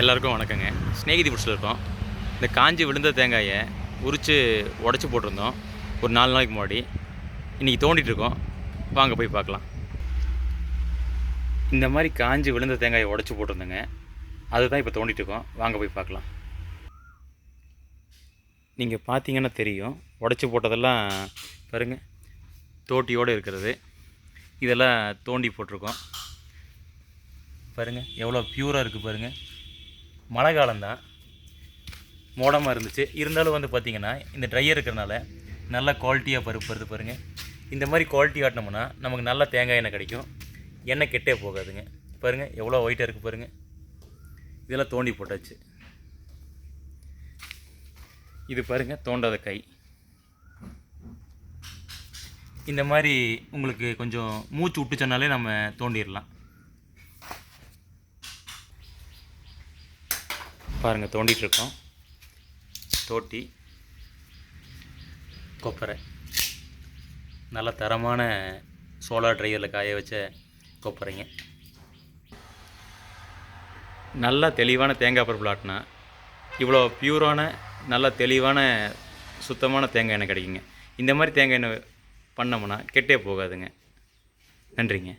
எல்லாருக்கும் வணக்கங்க. ஸ்நேகிதி பிடிச்சிருக்கோம் இருக்கோம். இந்த காஞ்சி விழுந்த தேங்காயை உரித்து உடச்சி போட்டிருந்தோம். ஒரு நாலு நாளைக்கு முன்னாடி. இன்றைக்கி தோண்டிட்டு இருக்கோம். வாங்க போய் பார்க்கலாம். இந்த மாதிரி காஞ்சி விழுந்த தேங்காயை உடச்சி போட்டிருந்தோங்க. அதுதான் இப்போ தோண்டிட்டு இருக்கோம். வாங்க போய் பார்க்கலாம். நீங்கள் பார்த்தீங்கன்னா தெரியும். உடச்சி போட்டதெல்லாம் பாருங்கள் தோட்டியோடு இருக்கிறது. இதெல்லாம் தோண்டி போட்டிருக்கோம். பாருங்கள் எவ்வளோ ப்யூராக இருக்குது பாருங்கள் மழை காலம்தான். மோடமாக இருந்துச்சு. இருந்தாலும் வந்து பார்த்திங்கன்னா இந்த ட்ரையர் இருக்கிறனால நல்ல குவாலிட்டியாக பருப்பு வருது பாருங்கள் இந்த மாதிரி குவாலிட்டி காட்டினோம்னா நமக்கு நல்ல தேங்காய் எண்ணெய் கிடைக்கும். எண்ணெய் கெட்டே போகாதுங்க. பாருங்கள் எவ்வளோ ஒயிட்டாக இருக்குது பாருங்கள் இதெல்லாம் தோண்டி போட்டாச்சு. இது பாருங்கள் தோண்டாத கை. இந்த மாதிரி உங்களுக்கு கொஞ்சம் மூச்சு விட்டுச்சோன்னாலே நம்ம தோண்டிடலாம். பாருங்கள் தோண்டிகிட்ருக்கோம் தோட்டி கொப்பரை. நல்ல தரமான சோலார் ட்ரைவரில் காய வச்ச கொப்பரைங்க. நல்லா தெளிவான தேங்காய் பருப்பு ஆட்டினா இவ்வளோ பியூரான நல்ல தெளிவான சுத்தமான தேங்காய் எண்ணெய் கிடைக்குங்க. இந்த மாதிரி தேங்காய் எண்ணெய் பண்ணோம்னா கெட்டே போகாதுங்க. நன்றிங்க.